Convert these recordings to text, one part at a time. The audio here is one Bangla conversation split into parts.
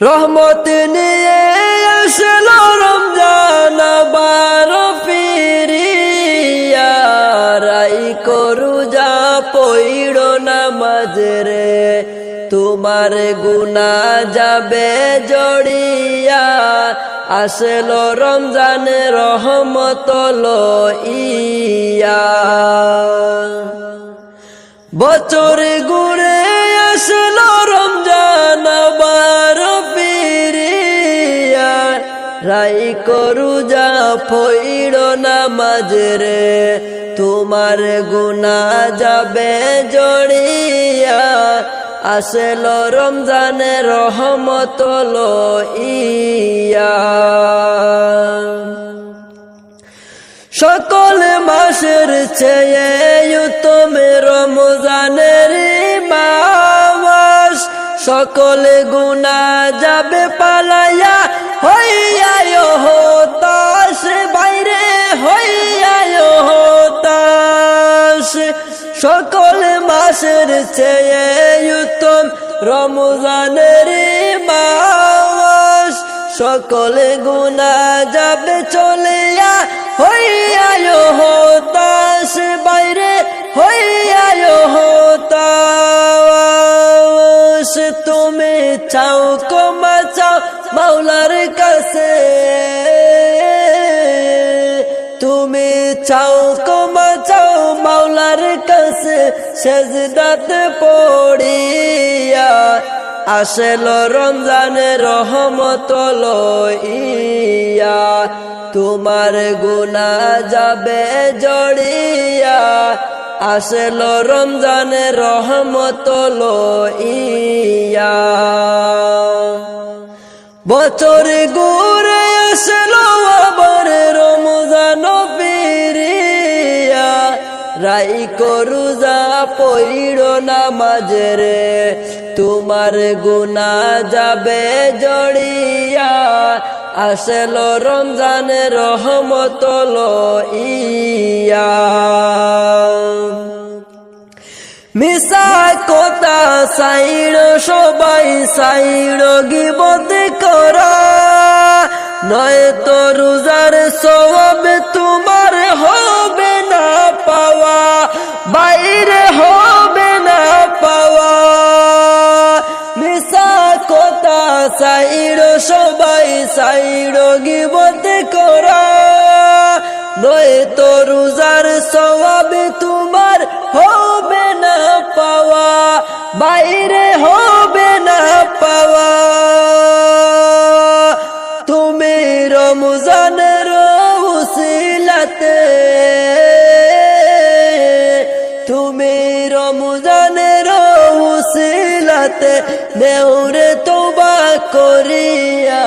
রহমত নিয়ে আসলো রমজান বার ফিরিয়া রাই করু যা পইড় নামাজ রে। তোমার গুনা যাবে জড়িয়া। আসলো রমজান, রহমত ইয়া বছর ঘুরে আসলো রমজান রাই করু যা ফইড় নামাজ রে, তোমার গুনা যাবে জড়িয়া। আসলো রমজান রহমত ইয়া সকল মাসের চেয়ে তুমি রমজানের মাস সকল গুণা যাবে পালাইয়া বাইরে সকল মাসের চেয়ে উত্তম রমজানের মাস। সকলে গুণা যাবে চলিয়া হইয়ায় হতাশ, বাইরে হইয়ায় হতাশ। তুমি চাও কমা চাও, মাওলার কাছে। তুমি চাও কমা চাও, মাওলার কাছে। সেজদাত পড়িয়া আসল রমজান রহমত ইয়া তোমার গুনা যাবে জড়িয়া। আসল রমজান রহমত ইয়া বছর ঘুরে আসলো আবার রমজান ফিরিয়া। রাই করু যা পইড় নামাজ রে তোমার গুনা যাবে জড়িয়া। আসলো রমজান রহমত ইয়া মিশা কথা সাইড়, সবাই সাইড় গিবত করা। নয় তো রোজার সব তোমার হবে না পাওয়া। বাইরে হবে সবাই সাইড় গিবত করা। নয় তো রোজার সবাব তোমার হবে না পাওয়া। বাইরে হবে না পাওয়া। তুমি রমজানের উসিলাতে। তুমি রমজানের উসিলাতে নেউরে তোবা করিয়া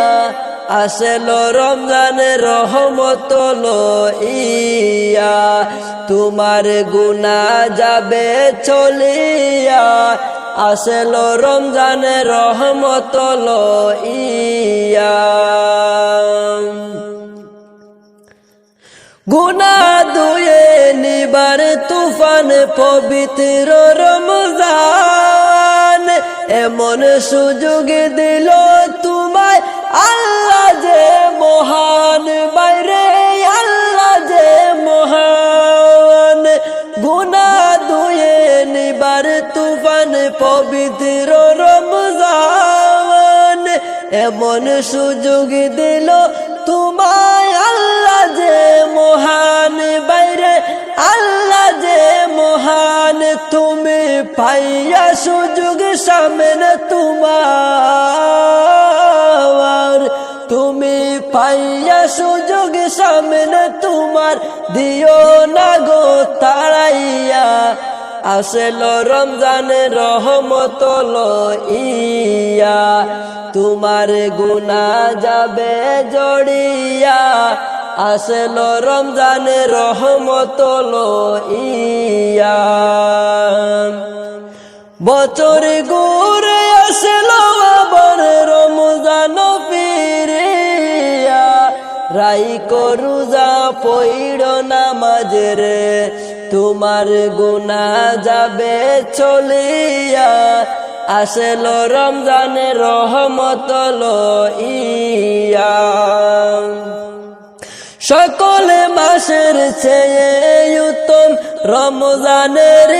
আসলো রমজান রহমত ইয়া তোমার গুনা যাবে চলিয়া। আসলো রমজান রহমত ইয়া গুনা দুয়ে নিবার তুফান পবিত্র রমজান। এমন সুযোগ দিল তোমায়। আল্লাহ যে মহান, বাইরে আল্লাহ যে মহান। গুনা দুয়ে নিবার তুফান পবিত্র রমজান। এমন সুযোগ দিল তোমায়, আল্লাহ যে মহান। তুমি পাইয়া সুযোগ সামনে তোমার। তুমি পাইয়া সুযোগ সামনে তোমার। দিও না গো তাড়াইয়া আসল রমজান রহমত ইয়া তোমার গুনা যাবে জড়িয়া। আসল রমজান রহমত ইয়া বছর ঘুরে আসলো আবার রমজান ফিরিয়া। রাই করু যা পইড় নামাজ রে তোমার গুনা যাবে চলিয়া। আসেল রমজানে রহমত ইয়া সকলে মাসের চেয়ে উত্তম। রমজানের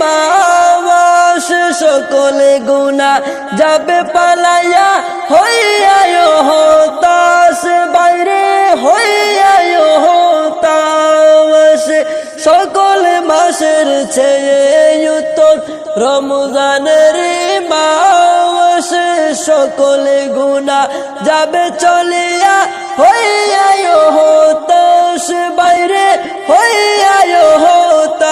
মাস, সকলে গুণা যাবে পালাইয়া হইয়ায় হতাশ, বাইরে হইয়ায় হতাশ। সকল মাসের চেয়ে উত্তম। রমজানের মাস সকলে গুণা যাবে চলিয়া, হইয়ায় হতাশ, বাইরে হইয়ায় হতাশ।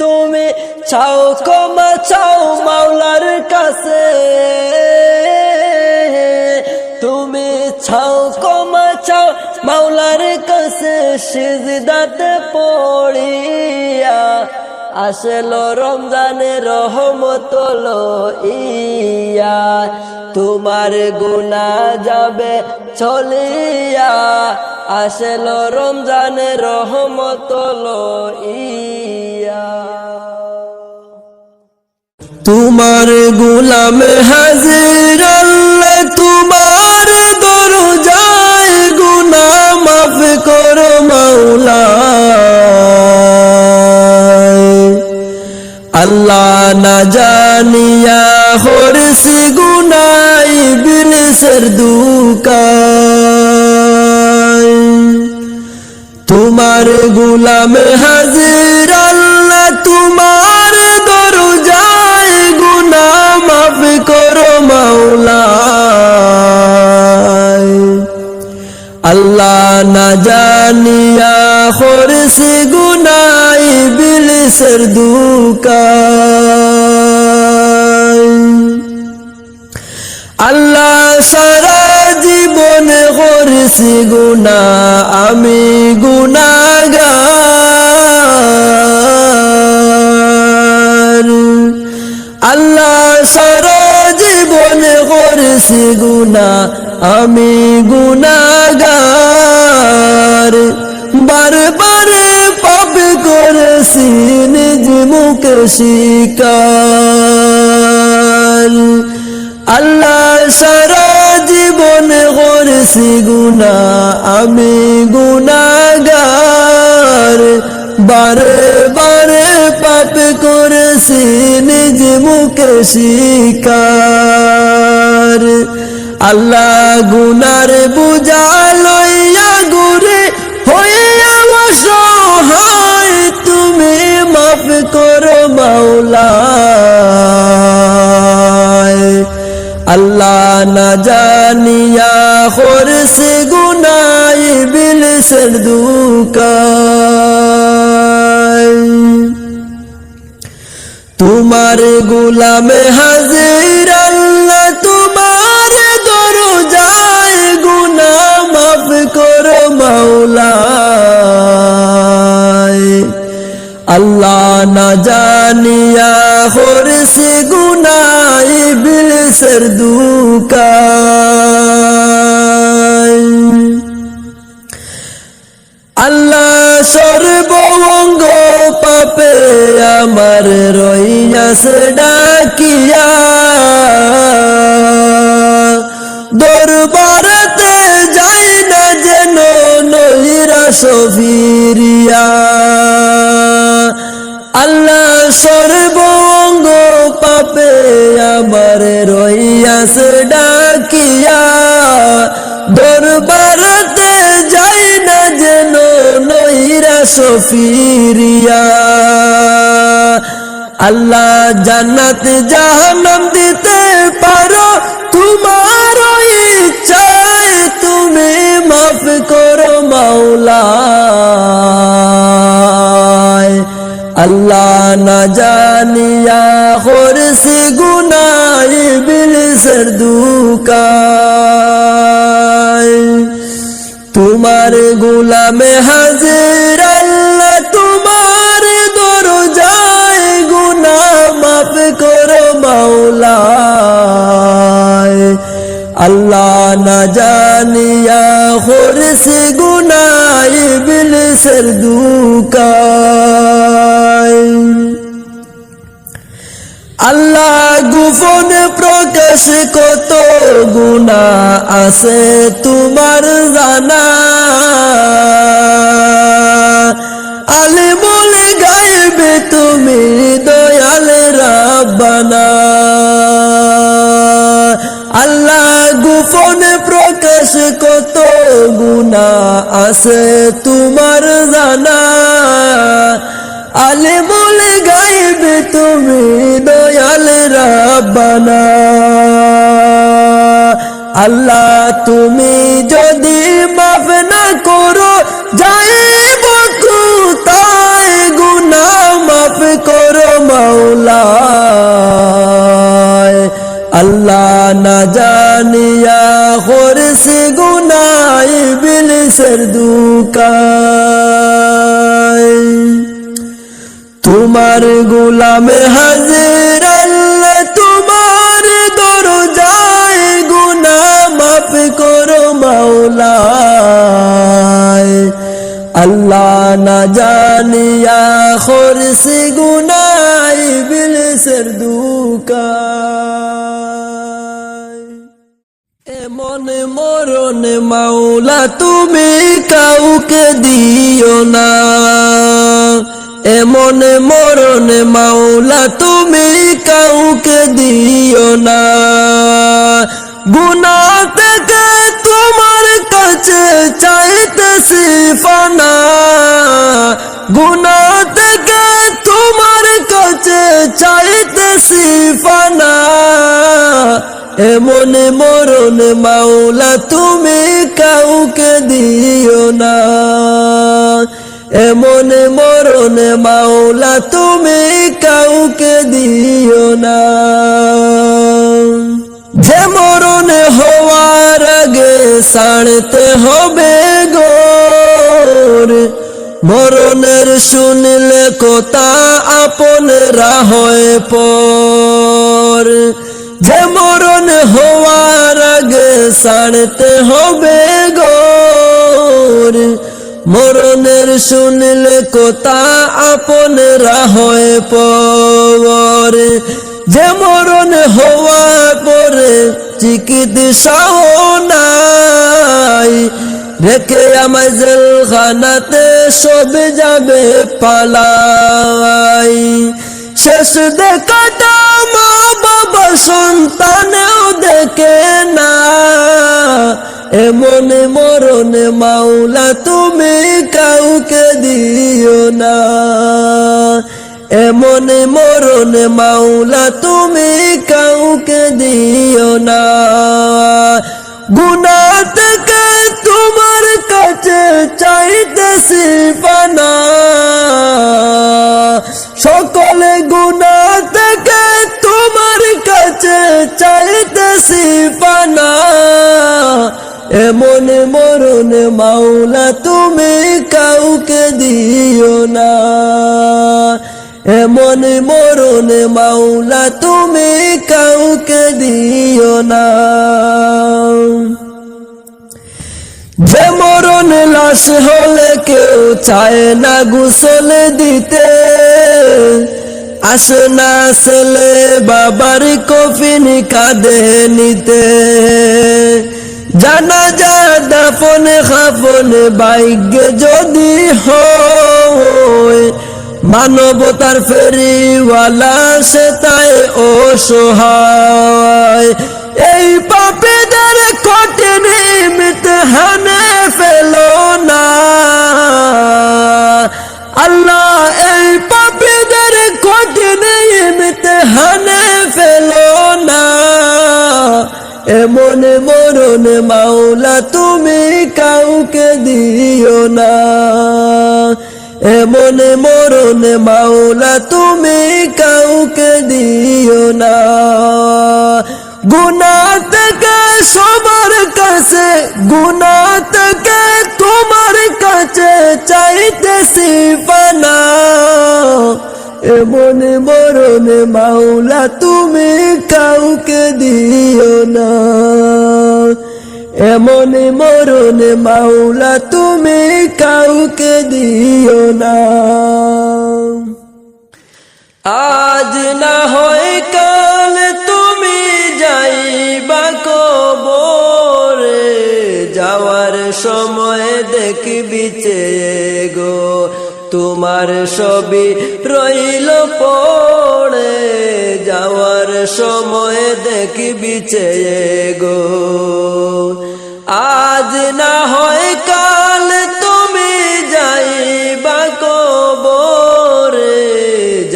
তুমি চাও কমা চাও মাওলার কাছে। তুমি ছাও কমা চাও মাওলার কাছে, সিজদাতে পড়িয়া আসল রমজানে রহমত ইয়া। তোমার গুনা যাবে চলিয়া আসল রমজানে রহমত ইয়া। তোমার গুলাম হাজির আল্লাহ, তোমার দরজায় গুনা মাফ করো মাওলা। না জানিয়া হরসি গুনাই বিলসের দুকায় তোমার গুলাম হাজির আল্লাহ, তোমার দরজায় গুনা মাফ করো মাওলা আল্লাহ না জানিয়া খরসি গুনাই আল্লাহ সারা জীবন করছি গুনা আমি গুনাগার আল্লাহ সারা জীবন করছি গুনা আমি গুনাগার নিজ মুখে আল্লাহ সারা জীবন করেছি গুনা আমি গুনাগার বারে বারে পাপ করেছি নিজ মুখে শিকার। আল্লাহ গুনার বুঝা আল্লাহ না জানিয়া খরসে গুনাই বিলসের তোমার গুলামে হাজির আল্লাহ, তোমার দরজায় গুনা মাফ করো মাওলায়। আল্লাহ না জানিয়া হরসে গুনাই দুকায় আল্লাহ সর্বঙ্গ পাপে আমার রইয়াছে ডাকিয়া। দরবারতে যাই না যেন নহিরা সফিরিয়া। আল্লাহ সর্বঙ্গ পাপে আমার রইয়াছে ডাকিয়া দরবারতে যাই না যেন নইরা সফিরিয়া। আল্লাহ জান্নাত জাহান্নাম দিতে পারো, তোমার ইচ্ছায় তুমি মাফ করো মাওলা আল্লাহ না জানিয়া হরসি গুনাই বিলসের দুকায় তোমার গুলামে হাজির আল্লাহ, তোমার দরজায় গুনা মাফ করো মাওলা আল্লাহ না জানিয়া হরসি গুনাই বিলসের দুকায় প্রকাশ কত গুণা, আছে তোমার জানা। আলে বলে গাইবে তুমি দয়াল রাব্বানা। আল্লাহ গোপন প্রকাশ কত গুণা, আছে তোমার জানা। আলে বলে গাইবে তুমি দয়াল রাব্বানা। আল্লাহ, তুমি যদি মাফ না করো, যাইব কোথায়? গুনা মাফ করো মাওলা আল্লাহ না জানিয়া হরসে গুনাই বিলসের তোমার গোলামে হাজির আল্লাহ না জানিয়া খরসে গুনাই বিলসের দুকায় এমন মরণ মাওলা তুমি কাউকে দিও না। এমন মরণ মাওলা তুমি কাউকে দিও না। এমন মরণ মাওলা, তুমি কাউকে দিও না। এমন মরণ মাওলা, তুমি কাউকে দিও না। যে মরণ হওয়ার আগে সাড়তে হবে গোর। মরণের শুনলে কথা আপনরা হয় পর। যে মরণ হওয়ার আগে সাড়তে হবে গোর। মরণের শুনলে কথা আপনরা হয় পর। যে মরণ হওয়ার পরে চিকিৎসাও নাই। রেখে আমায় জেলখানাতে সব যাবে পালাই। শেষ দেখাটা মা বাবা সন্তানেও দেখে না। এমন মরণ মাওলা তুমি কাউকে দিও না। এমন মরণ মাওলা তুমি কাউকে দিও না। গুনা থেকে তোমার কাছে চাইতেছি পানা। চাইতেছি পানা। এমন মরণ মাওলা, তুমি কাউকে দিও না। এমন মরণ মাওলা, তুমি কাউকে দিও না। যে মরণ লাশ হলে কেউ চায় না, গুসল দিতে। আসে না ছেলে বাবার কফিন কাঁদে নিতে। জানা যা দাফন খাফন বাইকে যদি হয়, মানবতার ফেরিওয়ালা সে তাই অসহায়। এই পাপীদের কঠিন ইমতিহানে মরণ মাওলা, তুমি কাউকে দিও না। এমন মরণ মাওলা, তুমি কাউকে দিও না। গুনা থেকে সবার কাছে, গুনা থেকে তোমার কাছে চাইতেছি পানা। এমন মরণ মাওলা, তুমি কাউকে দিও না। এমন মরণ মাওলা, তুমি কাউকে দিও না। আজ না হয় কাল তুমি যাইবা কবরে, যাওয়ার সময় দেখবি গো, তোমার সবই রইল পড়ে। যাওয়ার সময় দেখবি গো। না হয় কাল তুমি যাইবা কবরে,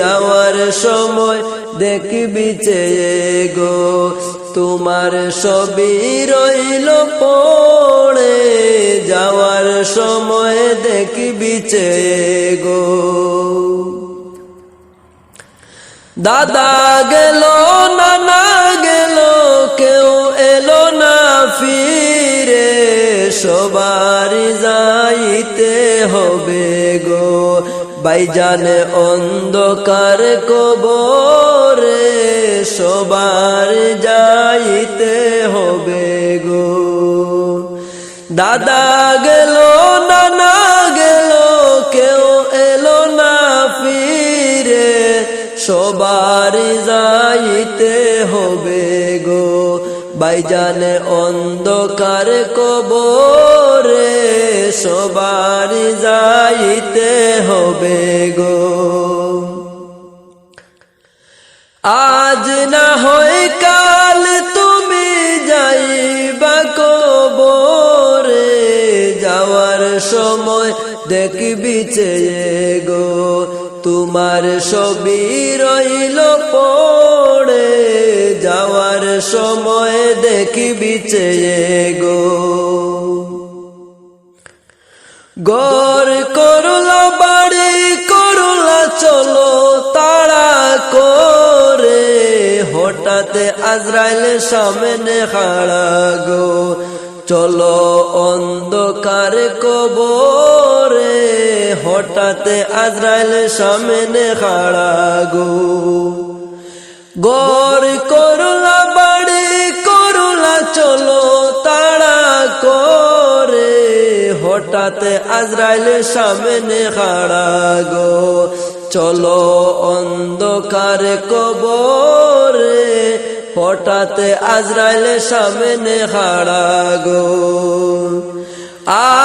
যাওয়ার সময় দেখবি চেয়ে গো, তোমার সবই রইল পড়ে, যাওয়ার সময় দেখবি চেয়ে গো। দাদা গেল সবার যাইতে হবে গো। বাইজান অন্ধকার কবরে সবার যাইতে হবে গো। দাদা গেল, নানা গেল, কেউ এলো না ফিরে। সবার যাইতে হবে বাইজান অন্ধকার কবরে সবার যাইতে হবে গো। আজ না হয় কাল তুমি যাইবা কবরে, যাওয়ার সময় দেখবি চেয়ে গো। তোমার ছবি রইল পড়ে যাওয়ার সময় দেখবি চেয়ে গো। গর করলা, বাড়ি করলা, চলো তাড়া করে। হঠাৎ আজরাইল সামনে খাড়া গো চলো অন্ধকার কবরে। হঠাৎ আজরাইল সামনে খাড়া গো গর করলা হঠাৎ আজরাইল সামনে খাড়া গো। চলো অন্ধকার কবরে, হঠাৎ আজরাইল সামনে খাড়া গো।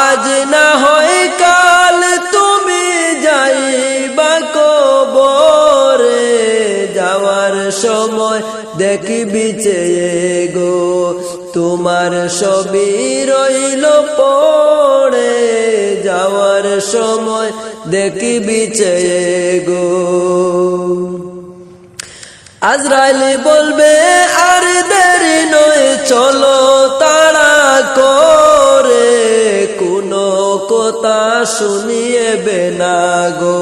আজ না হয় কাল তুমি যাইবা কবরে, যাওয়ার সময় দেখবি চেয়ে গো। তোমার সবই রইল পড়ে যাওয়ার সময় দেখবি চেয়ে গো। আজরাইল বলবে, আর দেরি নয়, চলো তাড়া করে। কোনো কথা শুনিয়ে বেনা গো।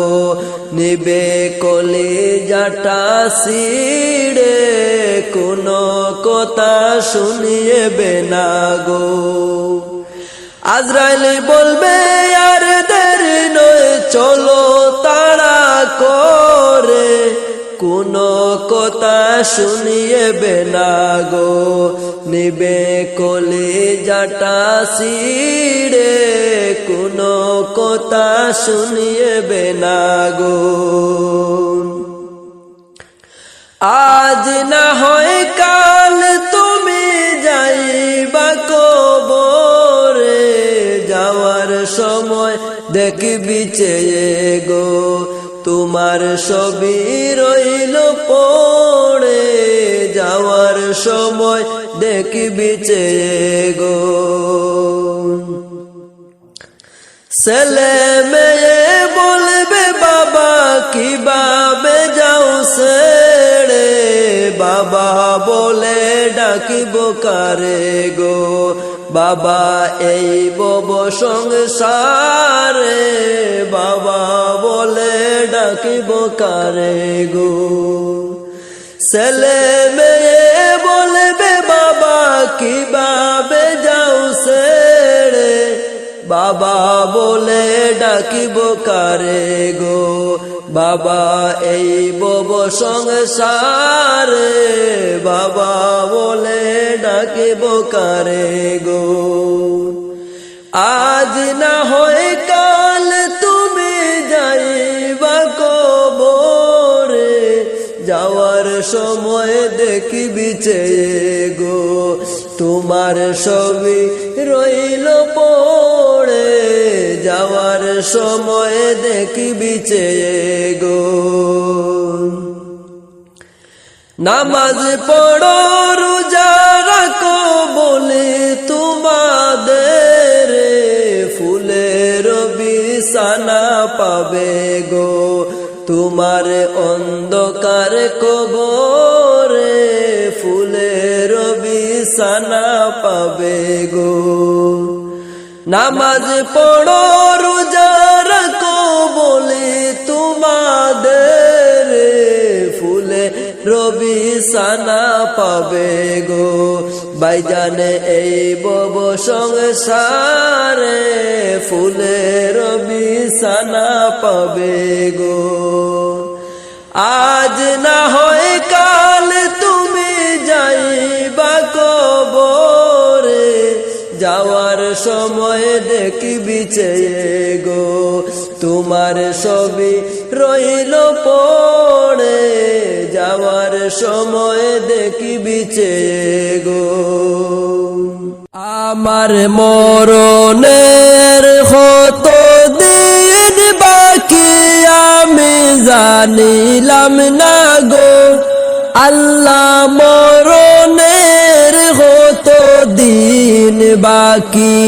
নিবে কলে জাটা সিড়ে কোনো কথা শুনিয়ে বেনা গো। আজরাইল বলবে, আর দেরি নয়, চলো তাড়া করে। কোনো কথা শুনিয়ে বেনা গো। নিবে কলে জাটা সিড়ে কোনো কথা শুনিয়ে বেনা গো। আজ না হয় কাল তুমি যাইবা কবরে, যাওয়ার সময় দেখবি চেয়ে গো, তোমার সবই রইল পড়ে, যাওয়ার সময় দেখবি চেয়ে গো। ছেলে ডাকিব কারে গো? বাবা, এই বব সংসারে বাবা বলে ডাকিব কারে গো? ছেলে মেয়ে বলবে বাবা, কীভাবে বাবা বলে ডাকিব কারে গো? বাবা, এই বব সংসারে বাবা বলে ডাকিব কারে গো? আজ না হয় কাল তুমি যাইবা কবরে, যাওয়ার সময় দেখবি চেয়ে গো। তোমার ছবি রইল পড়ে, যাওয়ার সময় দেখবি চেয়ে গো। নামাজ পড়ো, রোজা রাখো বলে তোমাদের, ফুলের বিছানা পাবে গো। তোমার অন্ধকার কবরে বিছানা পাবে গো। নামাজ পড়ো, রোজা রাখো বলে তোমাদের ফুলে রবি সানা পাবে গো। বাইজানে এই বব সংসারে ফুলে রবি সানা পাবে গো। আজ না হয় সময় দেখবি চেয়ে গো। তোমার ছবি রইল পড়ে, যাওয়ার সময় দেখবি চেয়ে গো। আমার মরণের হত দিন বাকি আমি জানিলাম না গো। আল্লাহ বাকি।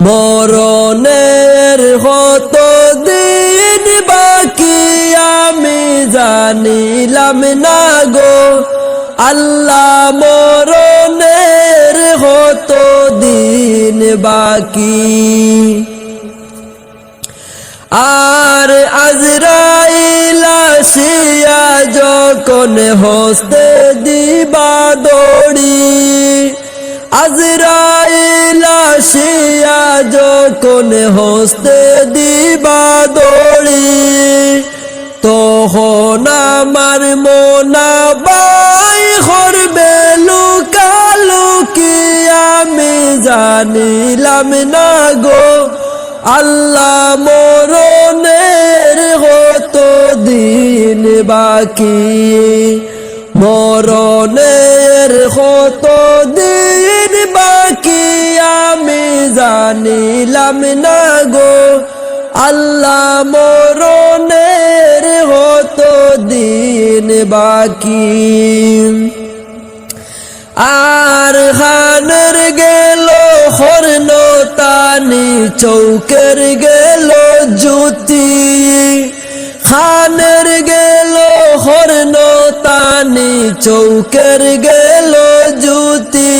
মরণের হত দিন বাকি, আমি জানিলাম না গো। আল্লাহ মরণের হত দিন বাকি। আর আজরাইল আসিয়া যখন হস্তে দিবা দড়ি আজরাইল আসিয়া যখন হস্তে দিবা দড়ি, তখন আমার মোনা বাই হরবে লুকালুকি আমি জানিলাম না গো, আল্লাহ মরণের হতো দিন বাকি, মরণের হতো জানিলাম না গো, আল্লাহ মরণের হতো দিন বাকি। আর খানের গেল হর্ন তানি চৌকের গেল জ্যোতি। খানের গেল হর্ন তানি চৌকের গেল জ্যোতি।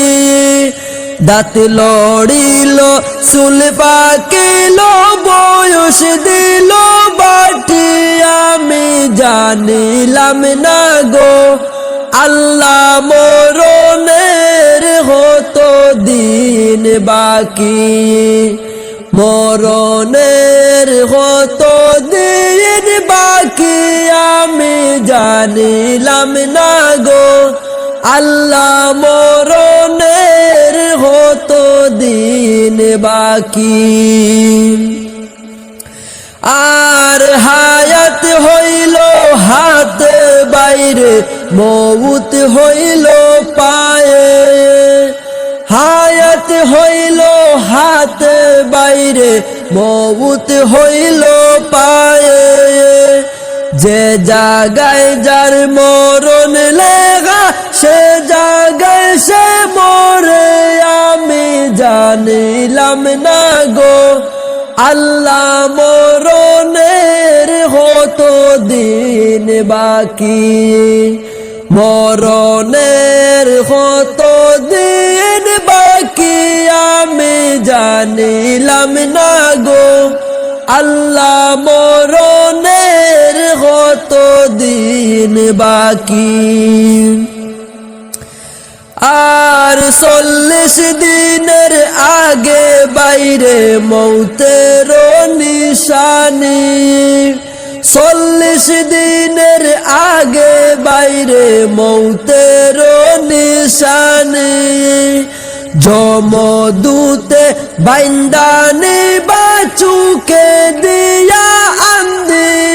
দাঁত লড়িল, চুল পাকিল, বয়স দিল, বাটি আমি জানিলাম না গো। আল্লাহ মরণের হতো দিন বাকি? মরণের হতো দিন বাকি? আমি জানিলাম না গো। আল্লাহ মরণের হতো দিন বাকি? আর হায়াত হইল হাত বাইরে, মৌত হইল পায়ে। হায়াত হইল হাত বাইরে, মৌত হইল পায়ে। যে জাগায় যার মরণ লেগা, সে জাগায় সে মরে, আমি জানিলাম না গো। আল্লাহ মরণের হতো দিন বাকি? মরণের হতো দিন বাকি, আমি জানিলাম না গো। আল্লাহ মরণের হতো দিন বাকি। আর চল্লিশ দিনের আগে বাইরে মৌতের নিশানি। চল্লিশ দিনের আগে বাইরে মৌতের নিশানি।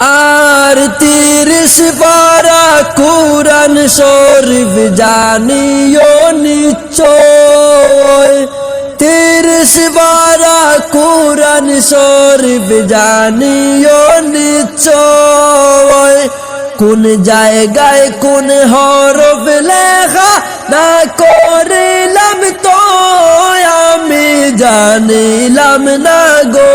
আর তিরিশ পারা কুরআন শরীফ জানিও নিশ্চয়। তিরিশ পারা কুরআন শরীফ জানিও নিশ্চয়। কোন জায়গায় কোন হরফ লেখা না করিলাম তো আমি জানিলাম না গো।